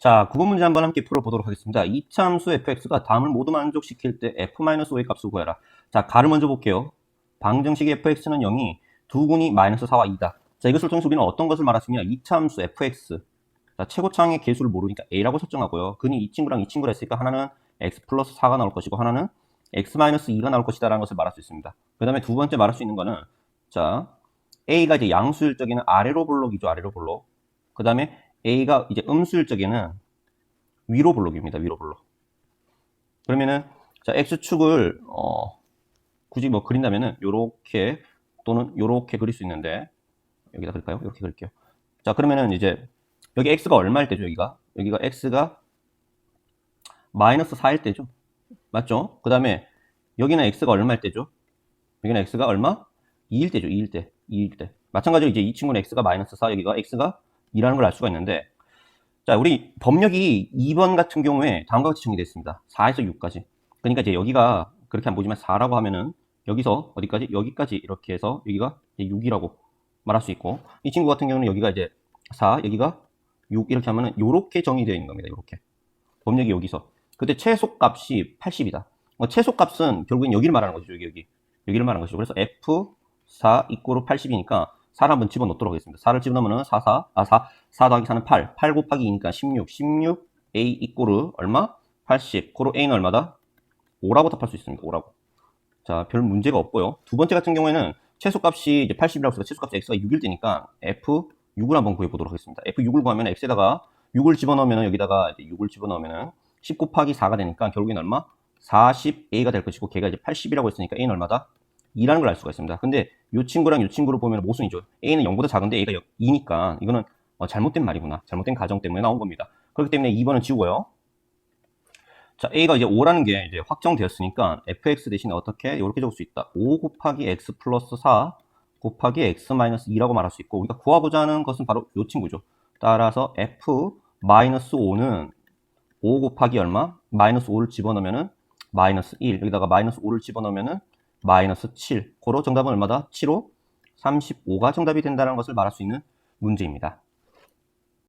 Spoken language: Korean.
자, 구분 문제 한번 함께 풀어보도록 하겠습니다. 이차함수 fx가 다음을 모두 만족시킬 때 f-5의 값을 구해라. 자, 가를 먼저 볼게요. 방정식 fx는 0이 두 군이 마이너스 4와 2다. 자, 이것을 통해서 우리는 어떤 것을 말할 수 있냐? 이차함수 fx. 자, 최고차항의 개수를 모르니까 a라고 설정하고요. 근이 이 친구랑 이 친구를 했으니까 하나는 x 플러스 4가 나올 것이고 하나는 x 마이너스 2가 나올 것이다 라는 것을 말할 수 있습니다. 그 다음에 두 번째 말할 수 있는 거는 자, a가 이제 양수일 적에는 아래로 볼록이죠. 아래로 볼록. 그 다음에 a가 이제 음수일 적에는 위로 볼록입니다. 위로 볼록. 그러면은 자 x축을 어, 굳이 뭐 그린다면은 요렇게 또는 요렇게 그릴 수 있는데 여기다 그릴까요? 이렇게 그릴게요. 자 그러면은 이제 여기 x가 얼마일 때죠? 여기가 여기가 x가 마이너스 4일 때죠. 맞죠? 그 다음에 여기는 x가 얼마일 때죠? 여기는 x가 얼마? 2일 때죠. 2일 때. 2일 때. 마찬가지로 이제 이 친구는 x가 마이너스 4, 여기가 x가 2라는 걸 알 수가 있는데 자, 우리 법력이 2번 같은 경우에 다음과 같이 정의되어 있습니다. 4에서 6까지. 그러니까 이제 여기가 그렇게 안 보지만 4라고 하면은 여기서 어디까지? 여기까지 이렇게 해서 여기가 6이라고 말할 수 있고 이 친구 같은 경우는 여기가 이제 4, 여기가 6 이렇게 하면은 요렇게 정의되어 있는 겁니다. 요렇게. 법력이 여기서. 근데 최소값이 80이다. 뭐 최소값은 결국엔 여기를 말하는 거죠. 여기 여기. 여기를 말하는 것이죠. 그래서 F4 이꼬르 80이니까 4를 한번 집어넣도록 하겠습니다. 4를 집어넣으면 4, 4, 아, 4, 4 더하기 4는 8. 8 곱하기 2니까 16. 16, A 이꼬르 얼마? 80. 고로 A는 얼마다? 5라고 답할 수 있습니다. 5라고. 자, 별 문제가 없고요. 두 번째 같은 경우에는 최소값이 이제 80이라고 해서 최소값이 x가 6일 때니까 F6을 한번 구해보도록 하겠습니다. F6을 구하면 x에다가 6을 집어넣으면 여기다가 이제 6을 집어넣으면 10 곱하기 4가 되니까 결국엔 얼마? 40a가 될 것이고 걔가 이제 80이라고 했으니까 a는 얼마다? 2라는 걸 알 수가 있습니다. 근데 이 친구랑 이 친구를 보면 모순이죠. a는 0보다 작은데 a가 2니까 이거는 어, 잘못된 말이구나. 잘못된 가정 때문에 나온 겁니다. 그렇기 때문에 2번은 지우고요. 자, a가 이제 5라는 게 이제 확정되었으니까 fx 대신에 어떻게 이렇게 적을 수 있다. 5 곱하기 x 플러스 4 곱하기 x 마이너스 2라고 말할 수 있고 우리가 구하고자 하는 것은 바로 이 친구죠. 따라서 f 마이너스 5는 5 곱하기 얼마? 마이너스 5를 집어넣으면은 마이너스 1 여기다가 마이너스 5를 집어넣으면은 마이너스 7 고로 정답은 얼마다? 7호 35가 정답이 된다는 것을 말할 수 있는 문제입니다.